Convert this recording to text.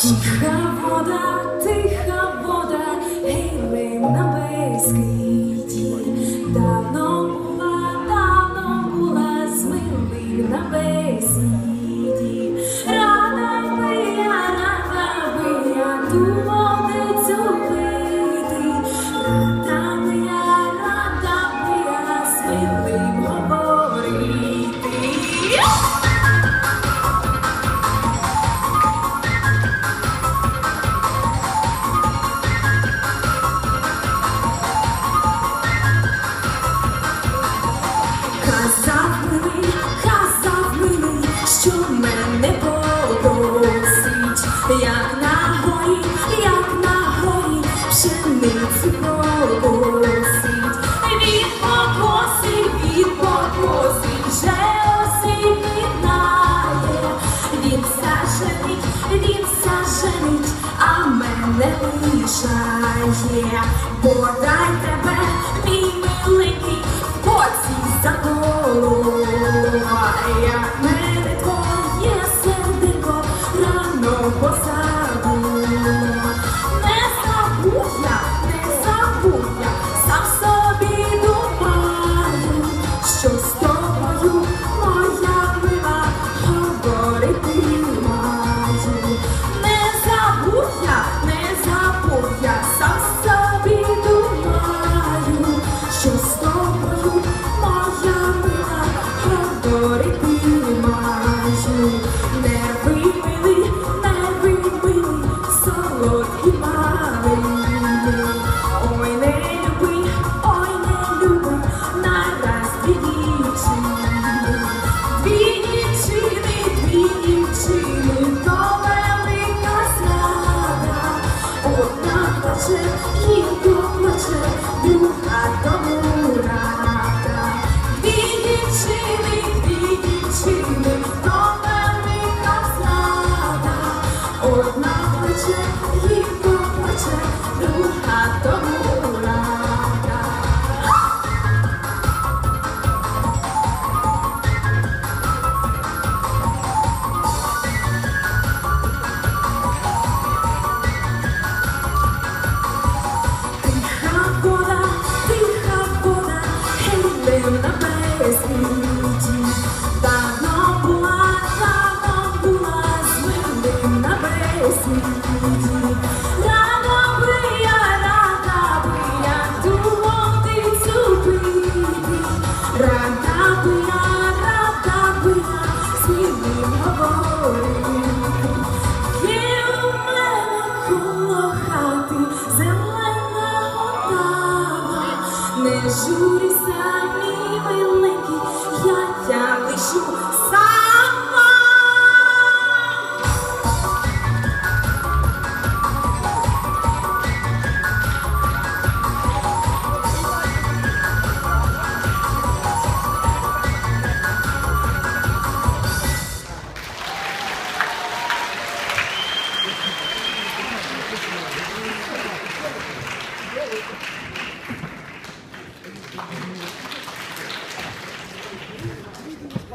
Тиха вода, тиха вода, гей, на безкиті. Давно була, давно була з на бесіді. Рада би я, рада би я ту водицю пити. Рада би я, рада би я з як на горі, як на горі, пшениці покосить. Від покоси, від покоси, вже осінь минає. Він саженить, він саженить, а мене лишає. Подай тебе, мій миленький, в заколо. Як to на безліті. Рада би рада би я ту водицю. Рада би рада би я з милим говорити. Є у. Не журися, мій миленький, я тя лишу сам.